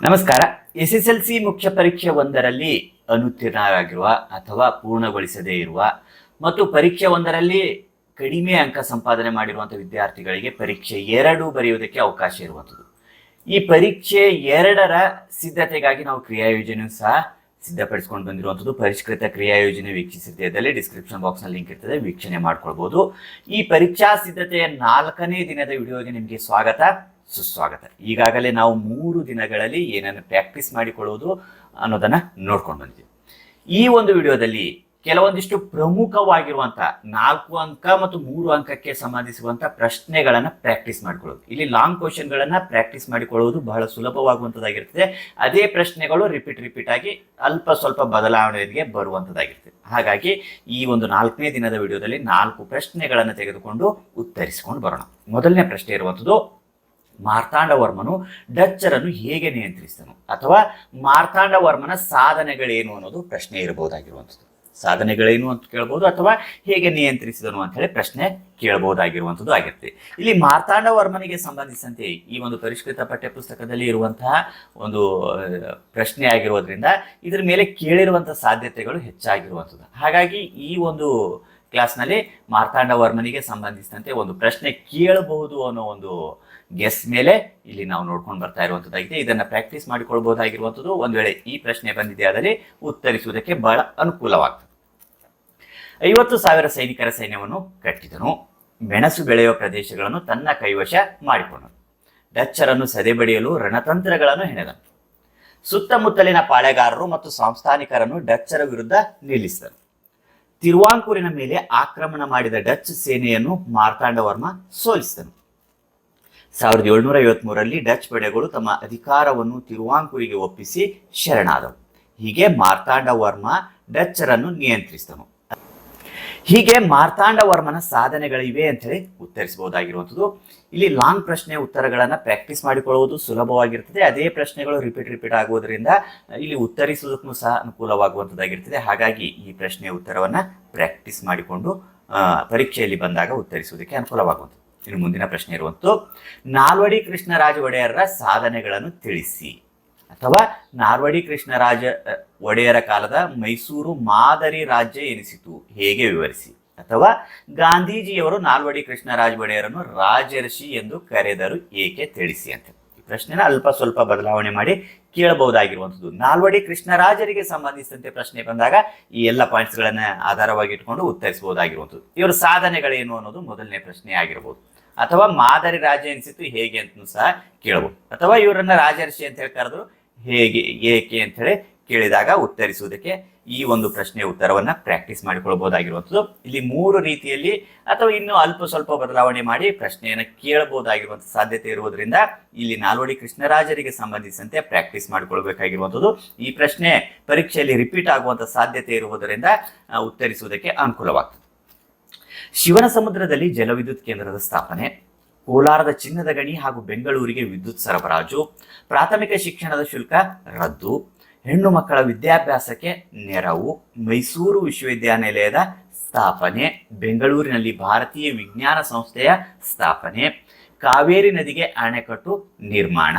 ನಮಸ್ಕಾರ. S S L C ಮುಖ್ಯ ಪರೀಕ್ಷೆ ಒಂದರಲ್ಲಿ ಅನುತ್ತೀರ್ಣರಾಗಿರುವ ಅಥವಾ ಪೂರ್ಣಗೊಳಿಸದೇ ಇರುವ ಮತ್ತು ಪರೀಕ್ಷೆ ಒಂದರಲ್ಲಿ ಕಡಿಮೆ ಅಂಕ ಸಂಪಾದನೆ ಮಾಡಿರುವಂಥ ವಿದ್ಯಾರ್ಥಿಗಳಿಗೆ ಪರೀಕ್ಷೆ ಎರಡು ಬರೆಯುವುದಕ್ಕೆ ಅವಕಾಶ ಇರುವಂಥದ್ದು. ಈ ಪರೀಕ್ಷೆ ಎರಡರ ಸಿದ್ಧತೆಗಾಗಿ ನಾವು ಕ್ರಿಯಾ ಯೋಜನೆಯೂ ಸಹ ಸಿದ್ಧಪಡಿಸ್ಕೊಂಡು ಬಂದಿರುವಂಥದ್ದು. ಪರಿಷ್ಕೃತ ಕ್ರಿಯಾ ಯೋಜನೆ ವೀಕ್ಷಿಸಿದ್ದೇದಲ್ಲಿ ಡಿಸ್ಕ್ರಿಪ್ಷನ್ ಬಾಕ್ಸ್ನಲ್ಲಿ ಲಿಂಕ್ ಇರ್ತದೆ, ವೀಕ್ಷಣೆ ಮಾಡ್ಕೊಳ್ಬೋದು. ಈ ಪರೀಕ್ಷಾ ಸಿದ್ಧತೆಯ ನಾಲ್ಕನೇ ದಿನದ ವಿಡಿಯೋಗೆ ನಿಮಗೆ ಸ್ವಾಗತ. ಸುಸ್ವಾಗತ. ಈಗಾಗಲೇ ನಾವು ಮೂರು ದಿನಗಳಲ್ಲಿ ಏನನ್ನು ಪ್ರಾಕ್ಟೀಸ್ ಮಾಡಿಕೊಳ್ಳೋದು ಅನ್ನೋದನ್ನು ನೋಡ್ಕೊಂಡು ಬಂದಿದ್ದೀವಿ. ಈ ಒಂದು ವಿಡಿಯೋದಲ್ಲಿ ಕೆಲವೊಂದಿಷ್ಟು ಪ್ರಮುಖವಾಗಿರುವಂಥ ನಾಲ್ಕು ಅಂಕ ಮತ್ತು ಮೂರು ಅಂಕಕ್ಕೆ ಸಂಬಂಧಿಸುವಂಥ ಪ್ರಶ್ನೆಗಳನ್ನು ಪ್ರಾಕ್ಟೀಸ್ ಮಾಡಿಕೊಳ್ಳೋದು. ಇಲ್ಲಿ ಲಾಂಗ್ ಕ್ವಶನ್ಗಳನ್ನು ಪ್ರಾಕ್ಟೀಸ್ ಮಾಡಿಕೊಳ್ಳುವುದು ಬಹಳ ಸುಲಭವಾಗುವಂಥದ್ದಾಗಿರ್ತದೆ ಅದೇ ಪ್ರಶ್ನೆಗಳು ರಿಪೀಟ್ ರಿಪೀಟ್ ಆಗಿ ಅಲ್ಪ ಸ್ವಲ್ಪ ಬದಲಾವಣೆಗೆ ಬರುವಂಥದ್ದಾಗಿರ್ತದೆ ಹಾಗಾಗಿ ಈ ಒಂದು ನಾಲ್ಕನೇ ದಿನದ ವಿಡಿಯೋದಲ್ಲಿ ನಾಲ್ಕು ಪ್ರಶ್ನೆಗಳನ್ನು ತೆಗೆದುಕೊಂಡು ಉತ್ತರಿಸಿಕೊಂಡು ಬರೋಣ. ಮೊದಲನೇ ಪ್ರಶ್ನೆ ಇರುವಂಥದ್ದು ಮಾರ್ತಾಂಡವರ್ಮನು ಡಚ್ಚರನ್ನು ಹೇಗೆ ನಿಯಂತ್ರಿಸಿದನು ಅಥವಾ ಮಾರ್ತಾಂಡವರ್ಮನ ಸಾಧನೆಗಳೇನು ಅನ್ನೋದು ಪ್ರಶ್ನೆ ಇರಬಹುದಾಗಿರುವಂಥದ್ದು. ಸಾಧನೆಗಳೇನು ಅಂತ ಕೇಳ್ಬೋದು ಅಥವಾ ಹೇಗೆ ನಿಯಂತ್ರಿಸಿದನು ಅಂತ ಹೇಳಿ ಪ್ರಶ್ನೆ ಕೇಳಬಹುದಾಗಿರುವಂಥದ್ದು ಆಗಿರುತ್ತೆ. ಇಲ್ಲಿ ಮಾರ್ತಾಂಡವರ್ಮನಿಗೆ ಸಂಬಂಧಿಸಿದಂತೆ ಈ ಒಂದು ಪರಿಷ್ಕೃತ ಪಠ್ಯಪುಸ್ತಕದಲ್ಲಿ ಇರುವಂತಹ ಒಂದು ಪ್ರಶ್ನೆ ಆಗಿರೋದ್ರಿಂದ ಇದ್ರ ಮೇಲೆ ಕೇಳಿರುವಂತಹ ಸಾಧ್ಯತೆಗಳು ಹೆಚ್ಚಾಗಿರುವಂಥದ್ದು. ಹಾಗಾಗಿ ಈ ಒಂದು ಕ್ಲಾಸ್ನಲ್ಲಿ ಮಾರ್ತಾಂಡವರ್ಮನಿಗೆ ಸಂಬಂಧಿಸಿದಂತೆ ಒಂದು ಪ್ರಶ್ನೆ ಕೇಳಬಹುದು ಅನ್ನೋ ಒಂದು ಗೆಸ್ ಮೇಲೆ ಇಲ್ಲಿ ನಾವು ನೋಡ್ಕೊಂಡು ಬರ್ತಾ ಇರುವಂಥದ್ದಾಗಿದೆ ಇದನ್ನ ಪ್ರಾಕ್ಟೀಸ್ ಮಾಡಿಕೊಳ್ಬಹುದಾಗಿರುವಂಥದ್ದು ಒಂದು ವೇಳೆ ಈ ಪ್ರಶ್ನೆ ಬಂದಿದೆ ಆದರೆ ಉತ್ತರಿಸುವುದಕ್ಕೆ ಬಹಳ ಅನುಕೂಲವಾಗ್ತದೆ. ಐವತ್ತು ಸಾವಿರ ಸೈನಿಕರ ಸೈನ್ಯವನ್ನು ಕಟ್ಟಿದನು. ಮೆಣಸು ಬೆಳೆಯುವ ಪ್ರದೇಶಗಳನ್ನು ತನ್ನ ಕೈವಶ ಮಾಡಿಕೊಂಡನು. ಡಚ್ಚರನ್ನು ಸದೆಬಡಿಯಲು ರಣತಂತ್ರಗಳನ್ನು ಹೆಣೆದನು. ಸುತ್ತಮುತ್ತಲಿನ ಪಾಳೆಗಾರರು ಮತ್ತು ಸಂಸ್ಥಾನಿಕರನ್ನು ಡಚ್ಚರ ವಿರುದ್ಧ ನಿಲ್ಲಿಸಿದನು ತಿರುವಾಂಕೂರಿನ ಮೇಲೆ ಆಕ್ರಮಣ ಮಾಡಿದ ಡಚ್ ಸೇನೆಯನ್ನು ಮಾರ್ತಾಂಡವರ್ಮ ಸೋಲಿಸಿದನು. ಸಾವಿರದ ಏಳ್ನೂರ ಐವತ್ಮೂರರಲ್ಲಿ ಡಚ್ ಪಡೆಗಳು ತಮ್ಮ ಅಧಿಕಾರವನ್ನು ತಿರುವಾಂಕೂರಿಗೆ ಒಪ್ಪಿಸಿ ಶರಣಾದವು. ಹೀಗೆ ಮಾರ್ತಾಂಡ ವರ್ಮ ಡಚ್ಚರನ್ನು ನಿಯಂತ್ರಿಸಿದನು. ಹೀಗೆ ಮಾರ್ತಾಂಡ ವರ್ಮನ ಸಾಧನೆಗಳಿವೆ ಅಂತ ಹೇಳಿ ಉತ್ತರಿಸಬಹುದಾಗಿರುವಂಥದ್ದು. ಇಲ್ಲಿ ಲಾಂಗ್ ಪ್ರಶ್ನೆ ಉತ್ತರಗಳನ್ನ ಪ್ರಾಕ್ಟೀಸ್ ಮಾಡಿಕೊಳ್ಳುವುದು ಸುಲಭವಾಗಿರ್ತದೆ ಅದೇ ಪ್ರಶ್ನೆಗಳು ರಿಪೀಟ್ ರಿಪೀಟ್ ಆಗುವುದರಿಂದ ಇಲ್ಲಿ ಉತ್ತರಿಸುವುದಕ್ಕೂ ಸಹ ಅನುಕೂಲವಾಗುವಂಥದ್ದಾಗಿರ್ತದೆ ಹಾಗಾಗಿ ಈ ಪ್ರಶ್ನೆಯ ಉತ್ತರವನ್ನ ಪ್ರಾಕ್ಟೀಸ್ ಮಾಡಿಕೊಂಡು ಪರೀಕ್ಷೆಯಲ್ಲಿ ಬಂದಾಗ ಉತ್ತರಿಸುವುದಕ್ಕೆ ಅನುಕೂಲವಾಗುವಂಥದ್ದು. ಇನ್ನು ಮುಂದಿನ ಪ್ರಶ್ನೆ ಇರುವಂತೂ, ನಾಲ್ವಡಿ ಕೃಷ್ಣರಾಜ ಒಡೆಯರ ಸಾಧನೆಗಳನ್ನು ತಿಳಿಸಿ. ಅಥವಾ ನಾಲ್ವಡಿ ಕೃಷ್ಣರಾಜ ಒಡೆಯರ ಕಾಲದ ಮೈಸೂರು ಮಾದರಿ ರಾಜ್ಯ ಎನಿಸಿತು, ಹೇಗೆ ವಿವರಿಸಿ? ಅಥವಾ ಗಾಂಧೀಜಿಯವರು ನಾಲ್ವಡಿ ಕೃಷ್ಣರಾಜ ಒಡೆಯರನ್ನು ರಾಜರ್ಷಿ ಎಂದು ಕರೆದರು ಏಕೆ ತಿಳಿಸಿ ಅಂತ. ಈ ಪ್ರಶ್ನೆನ ಅಲ್ಪ ಸ್ವಲ್ಪ ಬದಲಾವಣೆ ಮಾಡಿ ಕೇಳಬಹುದಾಗಿರುವಂಥದ್ದು. ನಾಲ್ವಡಿ ಕೃಷ್ಣರಾಜರಿಗೆ ಸಂಬಂಧಿಸಿದಂತೆ ಪ್ರಶ್ನೆ ಬಂದಾಗ ಈ ಎಲ್ಲ ಪಾಯಿಂಟ್ಸ್ಗಳನ್ನ ಆಧಾರವಾಗಿ ಇಟ್ಕೊಂಡು ಉತ್ತರಿಸಬಹುದಾಗಿರುವಂಥದ್ದು. ಇವರ ಸಾಧನೆಗಳೇನು ಅನ್ನೋದು ಮೊದಲನೇ ಪ್ರಶ್ನೆ ಆಗಿರಬಹುದು ಅಥವಾ ಮಾದರಿ ರಾಜ ಎನಿಸಿತು ಹೇಗೆ ಅಂತ ಸಹ ಕೇಳಬಹುದು. ಅಥವಾ ಇವರನ್ನ ರಾಜರ್ಷಿ ಅಂತ ಹೇಳಿ ಕರೆದ್ರು ಹೇಗೆ, ಏಕೆ ಅಂತ ಹೇಳಿ ಕೇಳಿದಾಗ ಉತ್ತರಿಸುವುದಕ್ಕೆ ಈ ಒಂದು ಪ್ರಶ್ನೆ ಉತ್ತರವನ್ನ ಪ್ರಾಕ್ಟೀಸ್ ಮಾಡಿಕೊಳ್ಬಹುದಾಗಿರುವಂಥದ್ದು ಇಲ್ಲಿ ಮೂರು ರೀತಿಯಲ್ಲಿ ಅಥವಾ ಇನ್ನು ಅಲ್ಪ ಸ್ವಲ್ಪ ಬದಲಾವಣೆ ಮಾಡಿ ಪ್ರಶ್ನೆಯನ್ನು ಕೇಳಬಹುದಾಗಿರುವಂಥ ಸಾಧ್ಯತೆ ಇರುವುದರಿಂದ ಇಲ್ಲಿ ನಾಲ್ವಡಿ ಕೃಷ್ಣರಾಜರಿಗೆ ಸಂಬಂಧಿಸಿದಂತೆ ಪ್ರಾಕ್ಟೀಸ್ ಮಾಡಿಕೊಳ್ಬೇಕಾಗಿರುವಂಥದ್ದು ಈ ಪ್ರಶ್ನೆ ಪರೀಕ್ಷೆಯಲ್ಲಿ ರಿಪೀಟ್ ಆಗುವಂಥ ಸಾಧ್ಯತೆ ಇರುವುದರಿಂದ ಉತ್ತರಿಸುವುದಕ್ಕೆ ಅನುಕೂಲವಾಗ್ತದೆ. ಶಿವನ ಸಮುದ್ರದಲ್ಲಿ ಜಲವಿದ್ಯುತ್ ಕೇಂದ್ರದ ಸ್ಥಾಪನೆ, ಕೋಲಾರದ ಚಿನ್ನದ ಗಣಿ ಹಾಗೂ ಬೆಂಗಳೂರಿಗೆ ವಿದ್ಯುತ್ ಸರಬರಾಜು, ಪ್ರಾಥಮಿಕ ಶಿಕ್ಷಣದ ಶುಲ್ಕ ರದ್ದು ಹೆಣ್ಣು ಮಕ್ಕಳ ವಿದ್ಯಾಭ್ಯಾಸಕ್ಕೆ ನೆರವು. ಮೈಸೂರು ವಿಶ್ವವಿದ್ಯಾನಿಲಯದ ಸ್ಥಾಪನೆ. ಬೆಂಗಳೂರಿನಲ್ಲಿ ಭಾರತೀಯ ವಿಜ್ಞಾನ ಸಂಸ್ಥೆಯ ಸ್ಥಾಪನೆ. ಕಾವೇರಿ ನದಿಗೆ ಅಣೆಕಟ್ಟು ನಿರ್ಮಾಣ.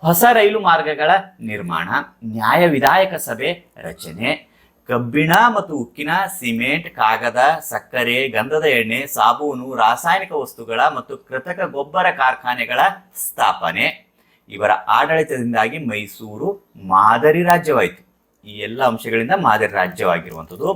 ಹೊಸ ರೈಲು ಮಾರ್ಗಗಳ ನಿರ್ಮಾಣ. ನ್ಯಾಯ ವಿಧಾಯಕ ಸಭೆ ರಚನೆ. ಕಬ್ಬಿಣ ಮತ್ತು ಉಕ್ಕಿನ ಸಿಮೆಂಟ್, ಕಾಗದ, ಸಕ್ಕರೆ, ಗಂಧದ ಎಣ್ಣೆ, ಸಾಬೂನು, ರಾಸಾಯನಿಕ ವಸ್ತುಗಳ ಮತ್ತು ಕೃತಕ ಗೊಬ್ಬರ ಕಾರ್ಖಾನೆಗಳ ಸ್ಥಾಪನೆ. ಇವರ ಆಡಳಿತದಿಂದಾಗಿ ಮೈಸೂರು ಮಾದರಿ ರಾಜ್ಯವಾಯಿತು. ಈ ಎಲ್ಲ ಅಂಶಗಳಿಂದ ಮಾದರಿ ರಾಜ್ಯವಾಗಿರುವಂಥದ್ದು.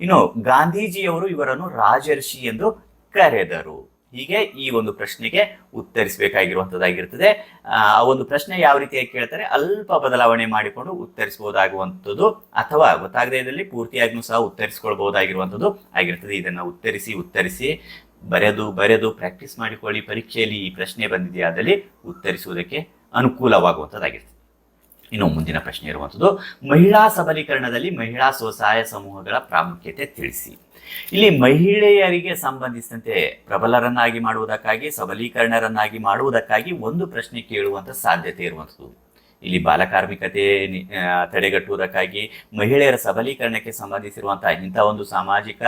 ಇನ್ನು ಗಾಂಧೀಜಿಯವರು ಇವರನ್ನು ರಾಜರ್ಷಿ ಎಂದು ಕರೆದರು. ಹೀಗೆ ಈ ಒಂದು ಪ್ರಶ್ನೆಗೆ ಉತ್ತರಿಸಬೇಕಾಗಿರುವಂಥದ್ದಾಗಿರ್ತದೆ ಆ ಒಂದು ಪ್ರಶ್ನೆ ಯಾವ ರೀತಿಯಾಗಿ ಕೇಳ್ತಾರೆ? ಅಲ್ಪ ಬದಲಾವಣೆ ಮಾಡಿಕೊಂಡು ಉತ್ತರಿಸಬಹುದಾಗುವಂಥದ್ದು ಅಥವಾ ಗೊತ್ತಾಗದೇ ಇದ್ದಲ್ಲಿ ಪೂರ್ತಿಯಾಗಿಯೂ ಸಹ ಉತ್ತರಿಸಿಕೊಳ್ಬಹುದಾಗಿರುವಂಥದ್ದು ಆಗಿರ್ತದೆ ಇದನ್ನು ಉತ್ತರಿಸಿ ಉತ್ತರಿಸಿ, ಬರೆದು ಬರೆದು ಪ್ರಾಕ್ಟೀಸ್ ಮಾಡಿಕೊಳ್ಳಿ, ಪರೀಕ್ಷೆಯಲ್ಲಿ ಈ ಪ್ರಶ್ನೆ ಬಂದಿದೆಯಾದಲ್ಲಿ ಉತ್ತರಿಸುವುದಕ್ಕೆ ಅನುಕೂಲವಾಗುವಂಥದ್ದಾಗಿರ್ತದೆ. ಇನ್ನು ಮುಂದಿನ ಪ್ರಶ್ನೆ ಇರುವಂಥದ್ದು, ಮಹಿಳಾ ಸಬಲೀಕರಣದಲ್ಲಿ ಮಹಿಳಾ ಸ್ವಸಹಾಯ ಸಮೂಹಗಳ ಪ್ರಾಮುಖ್ಯತೆ ತಿಳಿಸಿ. ಇಲ್ಲಿ ಮಹಿಳೆಯರಿಗೆ ಸಂಬಂಧಿಸಿದಂತೆ ಪ್ರಬಲರನ್ನಾಗಿ ಮಾಡುವುದಕ್ಕಾಗಿ, ಸಬಲೀಕರಣರನ್ನಾಗಿ ಮಾಡುವುದಕ್ಕಾಗಿ ಒಂದು ಪ್ರಶ್ನೆ ಕೇಳುವಂಥ ಸಾಧ್ಯತೆ ಇರುವಂಥದ್ದು. ಇಲ್ಲಿ ಬಾಲಕಾರ್ಮಿಕತೆ ತಡೆಗಟ್ಟುವುದಕ್ಕಾಗಿ ಮಹಿಳೆಯರ ಸಬಲೀಕರಣಕ್ಕೆ ಸಂಬಂಧಿಸಿರುವಂತಹ ಇಂಥ ಒಂದು ಸಾಮಾಜಿಕ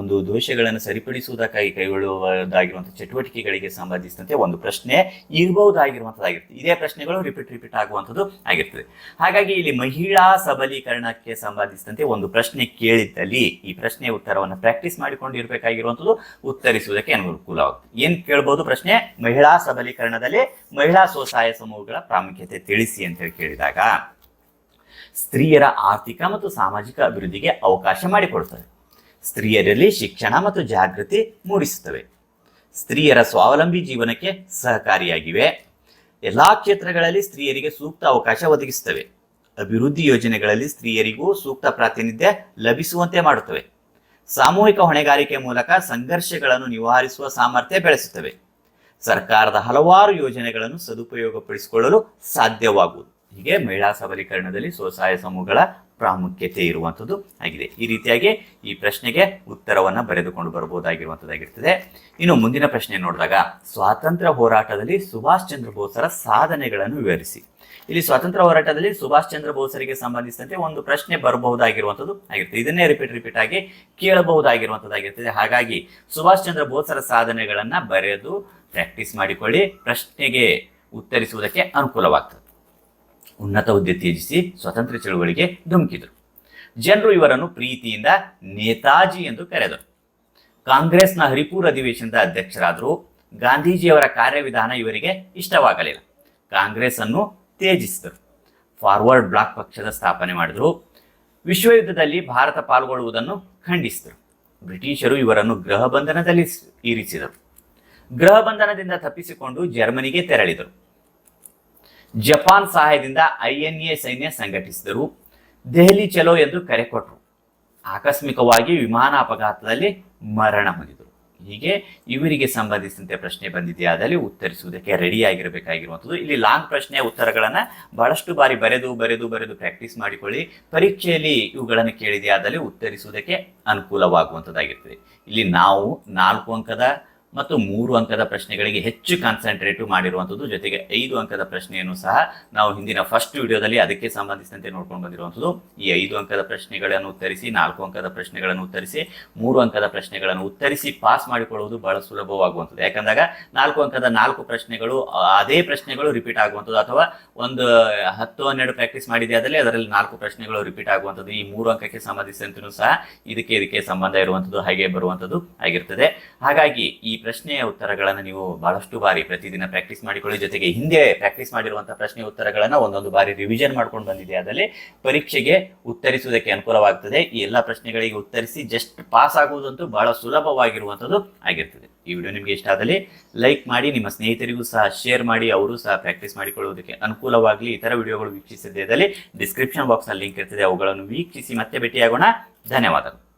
ಒಂದು ದೋಷಗಳನ್ನು ಸರಿಪಡಿಸುವುದಕ್ಕಾಗಿ ಕೈಗೊಳ್ಳುವುದಾಗಿರುವಂತಹ ಚಟುವಟಿಕೆಗಳಿಗೆ ಸಂಬಂಧಿಸಿದಂತೆ ಒಂದು ಪ್ರಶ್ನೆ ಇರಬಹುದಾಗಿರುವಂಥದ್ದಾಗಿರ್ತದೆ ಇದೇ ಪ್ರಶ್ನೆಗಳು ರಿಪೀಟ್ ರಿಪೀಟ್ ಆಗುವಂಥದ್ದು ಆಗಿರ್ತದೆ. ಹಾಗಾಗಿ ಇಲ್ಲಿ ಮಹಿಳಾ ಸಬಲೀಕರಣಕ್ಕೆ ಸಂಬಂಧಿಸಿದಂತೆ ಒಂದು ಪ್ರಶ್ನೆ ಕೇಳಿದ್ದಲ್ಲಿ ಈ ಪ್ರಶ್ನೆ ಉತ್ತರವನ್ನು ಪ್ರಾಕ್ಟೀಸ್ ಮಾಡಿಕೊಂಡಿರ್ಬೇಕಾಗಿರುವಂಥದ್ದು ಉತ್ತರಿಸುವುದಕ್ಕೆ ಅನುಕೂಲವಾಗುತ್ತೆ. ಏನ್ ಕೇಳ್ಬೋದು ಪ್ರಶ್ನೆ? ಮಹಿಳಾ ಸಬಲೀಕರಣದಲ್ಲಿ ಮಹಿಳಾ ಸ್ವಸಹಾಯ ಸಮೂಹಗಳ ಪ್ರಾಮುಖ್ಯತೆ ತಿಳಿಸಿ ಅಂತ ಹೇಳಿ ಕೇಳಿದಾಗ, ಸ್ತ್ರೀಯರ ಆರ್ಥಿಕ ಮತ್ತು ಸಾಮಾಜಿಕ ಅಭಿವೃದ್ಧಿಗೆ ಅವಕಾಶ ಮಾಡಿಕೊಡುತ್ತದೆ ಸ್ತ್ರೀಯರಲ್ಲಿ ಶಿಕ್ಷಣ ಮತ್ತು ಜಾಗೃತಿ ಮೂಡಿಸುತ್ತವೆ. ಸ್ತ್ರೀಯರ ಸ್ವಾವಲಂಬಿ ಜೀವನಕ್ಕೆ ಸಹಕಾರಿಯಾಗಿವೆ. ಎಲ್ಲಾ ಕ್ಷೇತ್ರಗಳಲ್ಲಿ ಸ್ತ್ರೀಯರಿಗೆ ಸೂಕ್ತ ಅವಕಾಶ ಒದಗಿಸುತ್ತವೆ. ಅಭಿವೃದ್ಧಿ ಯೋಜನೆಗಳಲ್ಲಿ ಸ್ತ್ರೀಯರಿಗೂ ಸೂಕ್ತ ಪ್ರಾತಿನಿಧ್ಯ ಲಭಿಸುವಂತೆ ಮಾಡುತ್ತವೆ. ಸಾಮೂಹಿಕ ಹೊಣೆಗಾರಿಕೆ ಮೂಲಕ ಸಂಘರ್ಷಗಳನ್ನು ನಿವಾರಿಸುವ ಸಾಮರ್ಥ್ಯ ಬೆಳೆಸುತ್ತವೆ. ಸರ್ಕಾರದ ಹಲವಾರು ಯೋಜನೆಗಳನ್ನು ಸದುಪಯೋಗಪಡಿಸಿಕೊಳ್ಳಲು ಸಾಧ್ಯವಾಗುವುದು. ಹೀಗೆ ಮಹಿಳಾ ಸಬಲೀಕರಣದಲ್ಲಿ ಸ್ವಸಹಾಯ ಸಮೂಹಗಳ ಪ್ರಾಮುಖ್ಯತೆ ಇರುವಂಥದ್ದು ಆಗಿದೆ. ಈ ರೀತಿಯಾಗಿ ಈ ಪ್ರಶ್ನೆಗೆ ಉತ್ತರವನ್ನ ಬರೆದುಕೊಂಡು ಬರಬಹುದಾಗಿರುವಂಥದ್ದಾಗಿರ್ತದೆ ಇನ್ನು ಮುಂದಿನ ಪ್ರಶ್ನೆ ನೋಡಿದಾಗ, ಸ್ವಾತಂತ್ರ್ಯ ಹೋರಾಟದಲ್ಲಿ ಸುಭಾಷ್ ಚಂದ್ರ ಬೋಸರ ಸಾಧನೆಗಳನ್ನು ವಿವರಿಸಿ. ಇಲ್ಲಿ ಸ್ವಾತಂತ್ರ್ಯ ಹೋರಾಟದಲ್ಲಿ ಸುಭಾಷ್ ಚಂದ್ರ ಬೋಸರಿಗೆ ಸಂಬಂಧಿಸಿದಂತೆ ಒಂದು ಪ್ರಶ್ನೆ ಬರಬಹುದಾಗಿರುವಂಥದ್ದು ಆಗಿರ್ತದೆ. ಇದನ್ನೇ ರಿಪೀಟ್ ರಿಪೀಟ್ ಆಗಿ ಕೇಳಬಹುದಾಗಿರುವಂಥದ್ದಾಗಿರ್ತದೆ. ಹಾಗಾಗಿ ಸುಭಾಷ್ ಚಂದ್ರ ಬೋಸರ ಸಾಧನೆಗಳನ್ನ ಬರೆದು ಪ್ರಾಕ್ಟೀಸ್ ಮಾಡಿಕೊಳ್ಳಿ. ಪ್ರಶ್ನೆಗೆ ಉತ್ತರಿಸುವುದಕ್ಕೆ ಅನುಕೂಲವಾಗ್ತದೆ. ಉನ್ನತ ಹುದ್ದೆ ತ್ಯಜಿಸಿ ಸ್ವತಂತ್ರ ಚಳುವಳಿಗೆ ಧುಮುಕಿದರು. ಜನರು ಇವರನ್ನು ಪ್ರೀತಿಯಿಂದ ನೇತಾಜಿ ಎಂದು ಕರೆದರು. ಕಾಂಗ್ರೆಸ್ನ ಹರಿಪುರ್ ಅಧಿವೇಶನದ ಅಧ್ಯಕ್ಷರಾದರು ಗಾಂಧೀಜಿಯವರ ಕಾರ್ಯವಿಧಾನ ಇವರಿಗೆ ಇಷ್ಟವಾಗಲಿಲ್ಲ. ಕಾಂಗ್ರೆಸ್ ಅನ್ನು ತ್ಯಜಿಸಿದರು ಫಾರ್ವರ್ಡ್ ಬ್ಲಾಕ್ ಪಕ್ಷದ ಸ್ಥಾಪನೆ ಮಾಡಿದರು. ವಿಶ್ವಯುದ್ಧದಲ್ಲಿ ಭಾರತ ಪಾಲ್ಗೊಳ್ಳುವುದನ್ನು ಖಂಡಿಸಿದರು. ಬ್ರಿಟಿಷರು ಇವರನ್ನು ಗೃಹ ಬಂಧನದಲ್ಲಿ ಇರಿಸಿದರು. ಗೃಹ ಬಂಧನದಿಂದ ತಪ್ಪಿಸಿಕೊಂಡು ಜರ್ಮನಿಗೆ ತೆರಳಿದರು. ಜಪಾನ್ ಸಹಾಯದಿಂದ ಐಎನ್ಎ ಸೈನ್ಯ ಸಂಘಟಿಸಿದರು. ದೆಹಲಿ ಚಲೋ ಎಂದು ಕರೆ ಕೊಟ್ಟರು ಆಕಸ್ಮಿಕವಾಗಿ ವಿಮಾನ ಅಪಘಾತದಲ್ಲಿ ಮರಣ ಹೊಂದಿದರು. ಹೀಗೆ ಇವರಿಗೆ ಸಂಬಂಧಿಸಿದಂತೆ ಪ್ರಶ್ನೆ ಬಂದಿದೆಯಾದಲ್ಲಿ ಉತ್ತರಿಸುವುದಕ್ಕೆ ರೆಡಿ ಆಗಿರಬೇಕಾಗಿರುವಂಥದ್ದು. ಇಲ್ಲಿ ಲಾಂಗ್ ಪ್ರಶ್ನೆಯ ಉತ್ತರಗಳನ್ನು ಬಹಳಷ್ಟು ಬಾರಿ ಬರೆದು ಬರೆದು ಬರೆದು ಪ್ರಾಕ್ಟೀಸ್ ಮಾಡಿಕೊಳ್ಳಿ. ಪರೀಕ್ಷೆಯಲ್ಲಿ ಇವುಗಳನ್ನು ಕೇಳಿದೆಯಾದಲ್ಲಿ ಉತ್ತರಿಸುವುದಕ್ಕೆ ಅನುಕೂಲವಾಗುವಂಥದ್ದಾಗಿರ್ತದೆ. ಇಲ್ಲಿ ನಾವು ನಾಲ್ಕು ಅಂಕದ ಮತ್ತು ಮೂರು ಅಂಕದ ಪ್ರಶ್ನೆಗಳಿಗೆ ಹೆಚ್ಚು ಕಾನ್ಸಂಟ್ರೇಟ್ ಮಾಡಿರುವಂಥದ್ದು. ಜೊತೆಗೆ ಐದು ಅಂಕದ ಪ್ರಶ್ನೆಯನ್ನು ಸಹ ನಾವು ಹಿಂದಿನ ಫಸ್ಟ್ ವಿಡಿಯೋದಲ್ಲಿ ಅದಕ್ಕೆ ಸಂಬಂಧಿಸಿದಂತೆ ನೋಡ್ಕೊಂಡು ಬಂದಿರುವಂಥದ್ದು. ಈ ಐದು ಅಂಕದ ಪ್ರಶ್ನೆಗಳನ್ನು ಉತ್ತರಿಸಿ, ನಾಲ್ಕು ಅಂಕದ ಪ್ರಶ್ನೆಗಳನ್ನು ಉತ್ತರಿಸಿ, ಮೂರು ಅಂಕದ ಪ್ರಶ್ನೆಗಳನ್ನು ಉತ್ತರಿಸಿ ಪಾಸ್ ಮಾಡಿಕೊಳ್ಳುವುದು ಬಹಳ ಸುಲಭವಾಗುವಂಥದ್ದು. ಯಾಕಂದಾಗ ನಾಲ್ಕು ಅಂಕದ ನಾಲ್ಕು ಪ್ರಶ್ನೆಗಳು ಅದೇ ಪ್ರಶ್ನೆಗಳು ರಿಪೀಟ್ ಆಗುವಂಥದ್ದು. ಅಥವಾ ಒಂದು ಹತ್ತು, ಹನ್ನೆರಡು ಪ್ರಾಕ್ಟೀಸ್ ಮಾಡಿದೆ ಅದರಲ್ಲಿ ಅದರಲ್ಲಿ ನಾಲ್ಕು ಪ್ರಶ್ನೆಗಳು ರಿಪೀಟ್ ಆಗುವಂಥದ್ದು. ಈ ಮೂರು ಅಂಕಕ್ಕೆ ಸಂಬಂಧಿಸಿದಂತೆಯೂ ಸಹ ಇದಕ್ಕೆ ಇದಕ್ಕೆ ಸಂಬಂಧ ಇರುವಂಥದ್ದು, ಹಾಗೆ ಬರುವಂಥದ್ದು ಆಗಿರ್ತದೆ. ಹಾಗಾಗಿ ಈ ಪ್ರಶ್ನೆಯ ಉತ್ತರಗಳನ್ನು ನೀವು ಬಹಳಷ್ಟು ಬಾರಿ ಪ್ರತಿದಿನ ಪ್ರಾಕ್ಟೀಸ್ ಮಾಡಿಕೊಳ್ಳಿ. ಜೊತೆಗೆ ಹಿಂದೆ ಪ್ರಾಕ್ಟೀಸ್ ಮಾಡಿರುವಂತಹ ಪ್ರಶ್ನೆ ಉತ್ತರಗಳನ್ನು ಒಂದೊಂದು ಬಾರಿ ರಿವಿಷನ್ ಮಾಡ್ಕೊಂಡು ಬಂದಿದೆ. ಅದರಲ್ಲಿ ಪರೀಕ್ಷೆಗೆ ಉತ್ತರಿಸುವುದಕ್ಕೆ ಅನುಕೂಲವಾಗ್ತದೆ. ಈ ಎಲ್ಲ ಪ್ರಶ್ನೆಗಳಿಗೆ ಉತ್ತರಿಸಿ ಜಸ್ಟ್ ಪಾಸ್ ಆಗುವುದಂತೂ ಬಹಳ ಸುಲಭವಾಗಿರುವಂಥದ್ದು ಆಗಿರ್ತದೆ. ಈ ವಿಡಿಯೋ ನಿಮಗೆ ಇಷ್ಟ ಆದಲ್ಲಿ ಲೈಕ್ ಮಾಡಿ, ನಿಮ್ಮ ಸ್ನೇಹಿತರಿಗೂ ಸಹ ಶೇರ್ ಮಾಡಿ, ಅವರು ಸಹ ಪ್ರಾಕ್ಟೀಸ್ ಮಾಡಿಕೊಳ್ಳುವುದಕ್ಕೆ ಅನುಕೂಲವಾಗಲಿ. ಇತರ ವಿಡಿಯೋಗಳು ವೀಕ್ಷಿಸದಿದ್ದಲ್ಲಿ ಡಿಸ್ಕ್ರಿಪ್ಷನ್ ಬಾಕ್ಸ್ನಲ್ಲಿ ಲಿಂಕ್ ಇರ್ತದೆ. ಅವುಗಳನ್ನು ವೀಕ್ಷಿಸಿ ಮತ್ತೆ ಭೇಟಿಯಾಗೋಣ. ಧನ್ಯವಾದಗಳು.